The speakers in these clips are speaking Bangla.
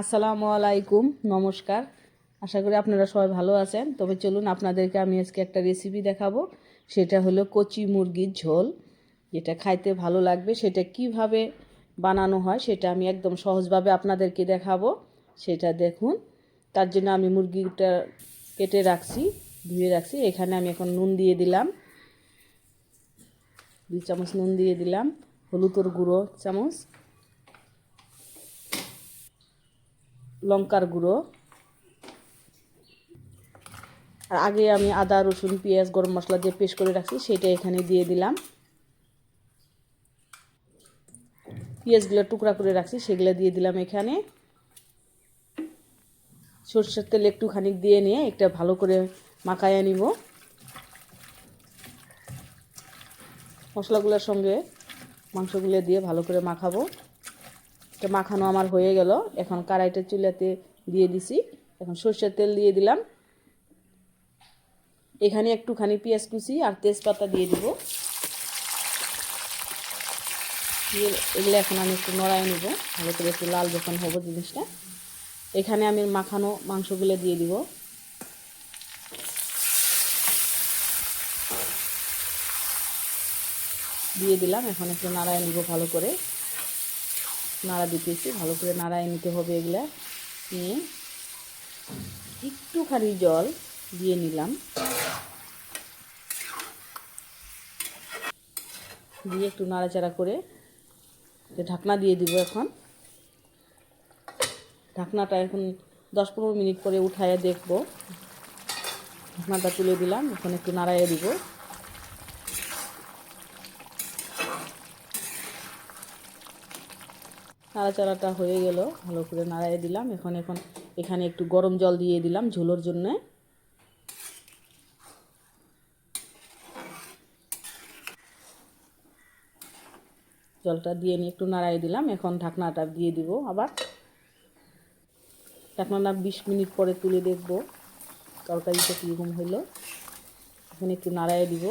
আসসালামু আলাইকুম, নমস্কার। আশা করি আপনারা সবাই ভালো আছেন। তবে চলুন আপনাদেরকে আমি আজকে একটা রেসিপি দেখাবো। সেটা হলো কচি মুরগির ঝোল। যেটা খাইতে ভালো লাগবে। সেটা কীভাবে বানানো হয় সেটা আমি একদম সহজভাবে আপনাদেরকে দেখাবো। সেটা দেখুন। তার জন্য আমি মুরগিটা কেটে রাখছি, ধুয়ে রাখছি। এখানে আমি এখন নুন দিয়ে দিলাম। দুই চামচ নুন দিয়ে দিলাম। হলুদর গুঁড়ো চামচ। লঙ্কার গুঁড়ো। আর আগে আমি আদা, রসুন, পেঁয়াজ, গরম মশলা দিয়ে পেস্ট করে রাখছি, সেটা এখানে দিয়ে দিলাম। পেঁয়াজগুলো টুকরা করে রাখছি, সেগুলো দিয়ে দিলাম এখানে। সরষের তেল একটুখানি দিয়ে নিয়ে একটা ভালো করে মাখাইয়া নিব। মশলাগুলোর সঙ্গে মাংসগুলো দিয়ে ভালো করে মাখাবো। এটা মাখানো আমার হয়ে গেল। এখন কড়াইটা চুলাতে দিয়ে দিছি। এখন সর্ষের তেল দিয়ে দিলাম। এখানে একটুখানি পেঁয়াজ কুচি আর তেজপাতা দিয়ে দিব। এগুলো এখন আমি একটু নড়াই নেব। ভালো করে একটু লাল যখন হব জিনিসটা। এখানে আমি মাখানো মাংসগুলো দিয়ে দিব। দিয়ে দিলাম। এখন একটু নাড়াই নিব ভালো করে। নাড়া দিতেছি, ভালো করে নাড়ায় নিতে হবে এগুলা। নিয়ে একটুখানি জল দিয়ে নিলাম। দিয়ে একটু নাড়াচাড়া করে ঢাকনা দিয়ে দিব এখন। ঢাকনাটা এখন দশ পনেরো মিনিট পরে উঠাইয়া দেখব। ঢাকনাটা তুলে দিলাম, এখন একটু নাড়াইয়া দিব। নাড়াচাড়াটা হয়ে গেল, ভালো করে নাড়াই দিলাম। এখন এখন এখানে একটু গরম জল দিয়ে দিলাম ঝোলোর জন্যে। জলটা দিয়ে নিয়ে একটু নাড়াই দিলাম। এখন ঢাকনাটা দিয়ে দিব আবার। ঢাকনাটা বিশ মিনিট পরে তুলে দেখব তরকারিটা কীরকম হলো। এখন একটু নাড়াই দিব।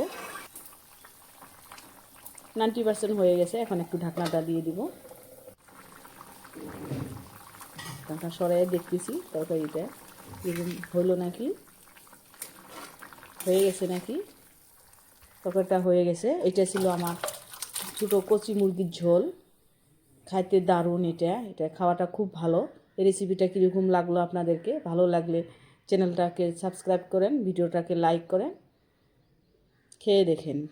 নাইনটি পার্সেন্ট হয়ে গেছে। এখন একটু ঢাকনাটা দিয়ে দিব। ঢাকা সরাই দেখতেছি, তরকারিটা। এরকম হলো নাকি? হয়ে গেছে নাকি? তরকারিটা হয়ে গেছে। এটা ছিল আমার ছোটো কচি মুরগির ঝোল। খাইতে দারুণ এটা। এটা খাওয়াটা খুব ভালো। এই রেসিপিটা কীরকম লাগল আপনাদেরকে? ভালো লাগলে চ্যানেলটাকে সাবস্ক্রাইব করেন ভিডিওটাকে লাইক করেন। খেয়ে দেখেন।